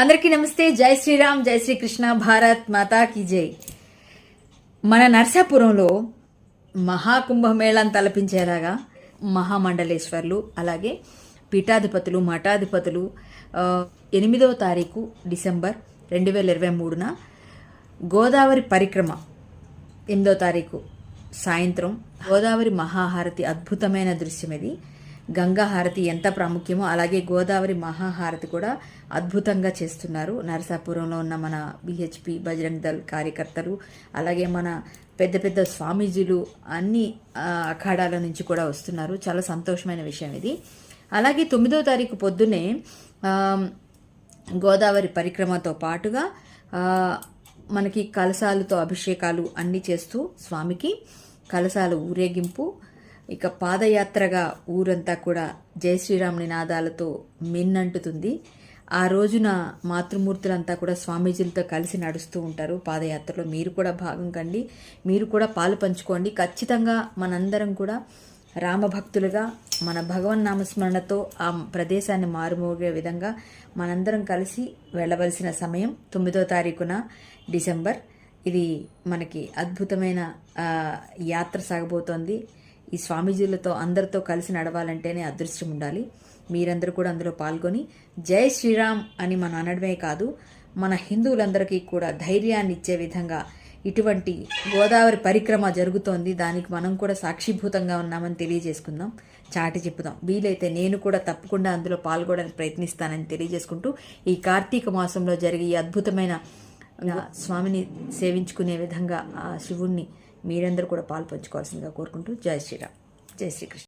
అందరికీ నమస్తే. జై శ్రీరామ్ జై శ్రీకృష్ణ భారత్ మాతా కీ జై. మన నర్సాపురంలో మహాకుంభమేళాన్ని తలపించేలాగా మహామండలేశ్వర్లు అలాగే పీఠాధిపతులు మఠాధిపతులు ఎనిమిదవ తారీఖు డిసెంబర్ రెండు వేల ఇరవై మూడున గోదావరి పరిక్రమ ఎనిమిదో తారీఖు సాయంత్రం. గోదావరి మహాహారతి అద్భుతమైన దృశ్యం ఇది గంగా హారతి ఎంత ప్రాముఖ్యమో అలాగే గోదావరి మహాహారతి కూడా అద్భుతంగా చేస్తున్నారు. నరసాపురంలో ఉన్న మన బిహెచ్పి బజరంగ్ దళ్ కార్యకర్తలు అలాగే మన పెద్ద పెద్ద స్వామీజీలు అన్ని అఖాడాల నుంచి కూడా వస్తున్నారు. చాలా సంతోషమైన విషయం ఇది. అలాగే తొమ్మిదో తారీఖు పొద్దున్నే గోదావరి పరిక్రమతో పాటుగా మనకి కలశాలతో అభిషేకాలు అన్నీ చేస్తూ స్వామికి కలశాలు ఊరేగింపు ఇక పాదయాత్రగా ఊరంతా కూడా జై శ్రీరామ్ నినాదాలతో మిన్నంటుతుంది. ఆ రోజున మాతృమూర్తులంతా కూడా స్వామీజీలతో కలిసి నడుస్తూ ఉంటారు పాదయాత్రలో. మీరు కూడా భాగం కండి. మీరు కూడా పాలు పంచుకోండి. ఖచ్చితంగా మనందరం కూడా రామభక్తులుగా మన భగవన్ నామస్మరణతో ఆ ప్రదేశాన్ని మారుమోగే విధంగా మనందరం కలిసి వెళ్ళవలసిన సమయం తొమ్మిదో తారీఖున డిసెంబర్. ఇది మనకి అద్భుతమైన యాత్ర సాగబోతోంది. ఈ స్వామీజీలతో అందరితో కలిసి నడవాలంటేనే అదృష్టం ఉండాలి. మీరందరూ కూడా అందులో పాల్గొని జై శ్రీరామ్ అని మన అనడమే కాదు మన హిందువులందరికీ కూడా ధైర్యాన్ని ఇచ్చే విధంగా ఇటువంటి గోదావరి పరిక్రమ జరుగుతోంది. దానికి మనం కూడా సాక్షిభూతంగా ఉన్నామని తెలియజేసుకుందాం. చాటి చెప్పుదాం. వీలైతే నేను కూడా తప్పకుండా అందులో పాల్గొనడానికి ప్రయత్నిస్తానని తెలియజేసుకుంటూ ఈ కార్తీక మాసంలో జరిగే ఈ అద్భుతమైన స్వామిని సేవించుకునే విధంగా ఆ శివుణ్ణి మీరందరూ కూడా పాల్పంచుకోవాల్సిందిగా కోరుకుంటూ జై శ్రీరామ్. జై శ్రీకృష్ణ.